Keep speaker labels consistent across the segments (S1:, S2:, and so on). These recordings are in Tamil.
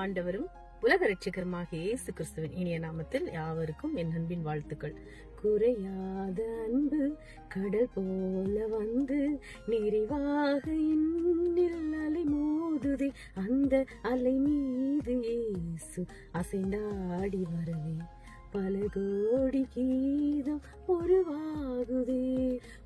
S1: ஆண்டவரும் உலக ரட்சகருமாகிய இயேசு கிறிஸ்துவின் இனிய நாமத்தில் யாவருக்கும் என் அன்பின் வாழ்த்துக்கள். குறையாத அன்பு கடல் போல வந்து நிறைவாக இன்னில் அலை மோதுதே. அந்த அலை மீது இயேசு அசைந்தாடி வரவே பல கோடி கீதம் உருவாகுதே.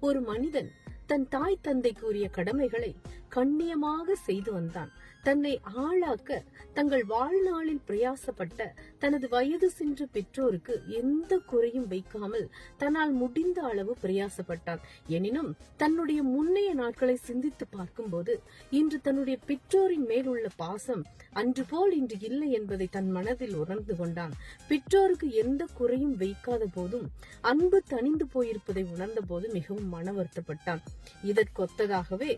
S1: ஒரு மனிதன் தன் தாய் தந்தை கூறிய கடமைகளை கண்ணியமாக செய்து வந்தான். தன்னை ஆளாக்க தங்கள் வாழ்நாளில் பிரயாசப்பட்ட தனது வயது சென்ற பெற்றோருக்கு எந்த குறையும் வைக்காமல் தன்னால் முடிந்த அளவு பிரயாசப்பட்டான். எனினும் தன்னுடைய முன்னைய நாட்களை சிந்தித்து பார்க்கும்போது இன்று தன்னுடைய பெற்றோரின் மேல் உள்ள பாசம் அன்று போல் இன்று இல்லை என்பதை தன் மனதில் உணர்ந்து கொண்டான். பெற்றோருக்கு எந்த குறையும் வைக்காத போதும் அன்பு தணிந்து போயிருப்பதை உணர்ந்த போது மிகவும் மன வருத்தப்பட்டான். இதற்கொத்ததாகவே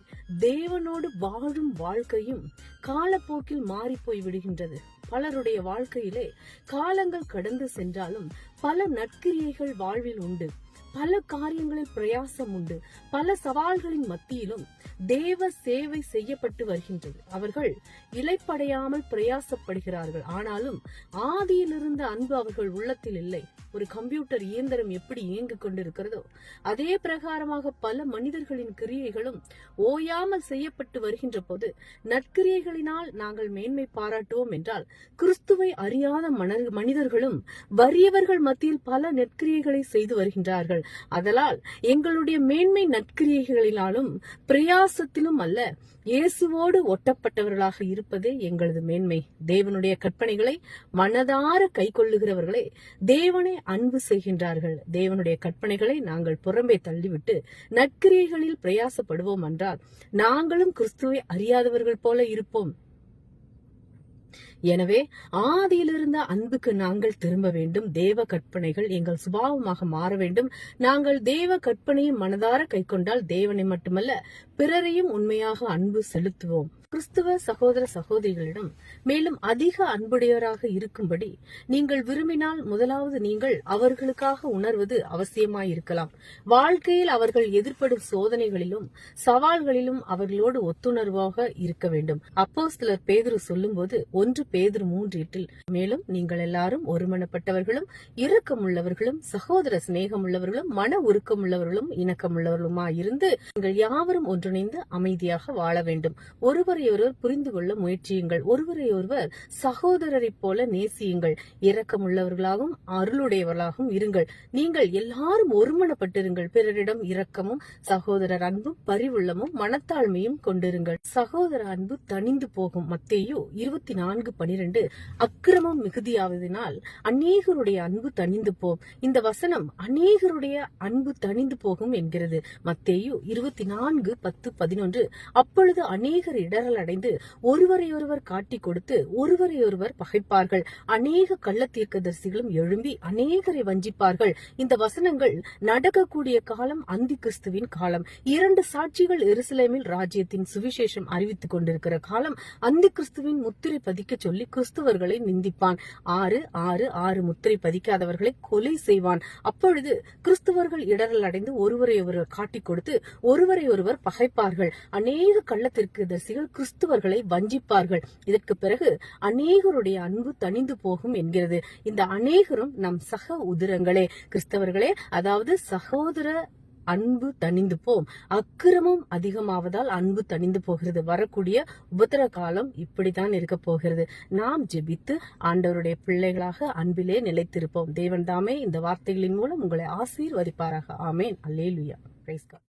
S1: தேவன் தேவனோடு வாழும் வாழ்க்கையும் காலப்போக்கில் மாறி போய் விடுகின்றது. பலருடைய வாழ்க்கையிலே காலங்கள் கடந்து சென்றாலும் பல நற்கிரியைகள் வாழ்வில் உண்டு. பல காரியங்களில் பிரயாசம் உண்டு. பல சவால்களின் மத்தியிலும் தேவ சேவை செய்யப்பட்டு வருகின்றது. அவர்கள் இலைப்படையாமல் பிரயாசப்படுகிறார்கள். ஆனாலும் ஆதியிலிருந்த அன்பு அவர்கள் உள்ளத்தில் இல்லை. ஒரு கம்ப்யூட்டர் இயந்திரம் எப்படி இயங்கிக் கொண்டிருக்கிறதோ அதே பிரகாரமாக பல மனிதர்களின் கிரியைகளும் ஓயாமல் செய்யப்பட்டு வருகின்ற போது நற்கிரியைகளினால் நாங்கள் மேன்மை பாராட்டுவோம் என்றால் கிறிஸ்துவை அறியாத மன- மனிதர்களும் வறியவர்கள் மத்தியில் பல நற்கிரியைகளை செய்து வருகின்றார்கள். அதனால் எங்களுடைய மேன்மை நற்கிரியைகளினாலும் பிரயாசத்திலும் அல்ல இயேசுவோடு ஒட்டப்பட்டவர்களாக இருப்பதே எங்களது மேன்மை. தேவனுடைய கற்பனைகளை மனதார கை கொள்ளுகிறவர்களே தேவனை அன்பு செய்கின்றார்கள். தேவனுடைய கற்பனைகளை நாங்கள் புறம்பே தள்ளிவிட்டு நற்கிரியைகளில் பிரயாசப்படுவோம் என்றால் நாங்களும் கிறிஸ்துவை அறியாதவர்கள் போல இருப்போம். எனவே ஆதியிலிருந்த அன்புக்கு நாங்கள் திரும்ப வேண்டும். தேவ கற்பனைகள் எங்கள் சுபாவமாக மாற வேண்டும். நாங்கள் தேவ கற்பனையை மனதார கைக்கொண்டால் தேவனை மட்டுமல்ல பிறரையும் உண்மையாக அன்பு செலுத்துவோம். கிறிஸ்துவ சகோதர சகோதரிகளிடம் மேலும் அதிக அன்புடையவராக இருக்கும்படி நீங்கள் விரும்பினால் முதலாவது நீங்கள் அவர்களுக்காக உணர்வது அவசியமாயிருக்கலாம். வாழ்க்கையில் அவர்கள் எதிர்ப்படும் சோதனைகளிலும் சவால்களிலும் அவர்களோடு ஒத்துணர்வாக இருக்க வேண்டும். அப்போ சிலர் பேதுரு சொல்லும்போது ஒன்று பேதர் மூன்று எட்டில் மேலும் நீங்கள் எல்லாரும் ஒருமனப்பட்டவர்களும் இரக்கமுள்ளவர்களும் சகோதர சிநேகமுள்ளவர்களும் மன உருக்கமுள்ளவர்களும் இணக்கமுள்ளவர்களுமாயிருந்து நீங்கள் யாவரும் ஒன்றிணைந்து அமைதியாக வாழ வேண்டும். ஒருவரை ஒருவர் புரிந்து கொள்ள முயற்சியுங்கள். ஒருவரை ஒருவர் போல நேசியுங்கள். இரக்கமுள்ளவர்களாகவும் அருளுடையவர்களாகவும் இருங்கள். நீங்கள் எல்லாரும் ஒருமனப்பட்டிருங்கள். பிறரிடம் இரக்கமும் சகோதரர் அன்பும் பரிவுள்ளமும் மனத்தாழ்மையும் கொண்டிருங்கள். சகோதர அன்பு தணிந்து போகும். மத்தேயோ இருபத்தி நான்கு பனிரெண்டு அக்கிரமம் மிகுதியாவதினால் அநேகருடைய அன்பு தணிந்து போம் இந்த வசனம் அநேகருடைய அன்பு தணிந்து போகும் என்கிறது. மத்தேயு இருபத்தி நான்கு பத்து பதினொன்று. அப்பொழுது அநேகர் இடரல் அடைந்து ஒருவரையொருவர் காட்டி கொடுத்து ஒருவரையொருவர் பகைப்பார்கள். அநேக கள்ள தீர்க்கதரிசிகளும் எழும்பி அநேகரை வஞ்சிப்பார்கள். இந்த வசனங்கள் நடக்கக்கூடிய காலம் அந்தி கிறிஸ்துவின் காலம். இரண்டு சாட்சிகள் எருசலேமில் ராஜ்யத்தின் சுவிசேஷம் அறிவித்துக் கொண்டிருக்கிற காலம் அந்தி கிறிஸ்துவின் முத்திரை பதிக்க சொல்லி கிறிஸ்துவர்களை நிந்திப்பான். ஆறு ஆறு ஆறு முத்திரை பதிக்காதவர்களை கொலை செய்வான். அப்பொழுது கிறிஸ்துவர்கள் இடரல் அடைந்து ஒருவரை ஒருவர் காட்டிக் கொடுத்து ஒருவரை ஒருவர் பகைப்பார்கள். அநேக கள்ளத்திற்கு தரிசிகள் கிறிஸ்துவர்களை வஞ்சிப்பார்கள். இதற்கு பிறகு அநேகருடைய அன்பு தணிந்து போகும் என்கிறது. இந்த அநேகரும் நம் சக உதிரங்களே. கிறிஸ்தவர்களே அதாவது சகோதர அன்பு தணிந்து போம் அக்கிரமம் அதிகமாவதால் அன்பு தணிந்து போகிறது. வரக்கூடிய உபத்திர காலம் இப்படித்தான் இருக்க போகிறது. நாம் ஜெபித்து ஆண்டவருடைய பிள்ளைகளாக அன்பிலே நிலைத்திருப்போம். தேவன் தாமே இந்த வார்த்தைகளின் மூலம் உங்களை ஆசீர்வதிப்பாராக. ஆமேன். அல்லேலுயா.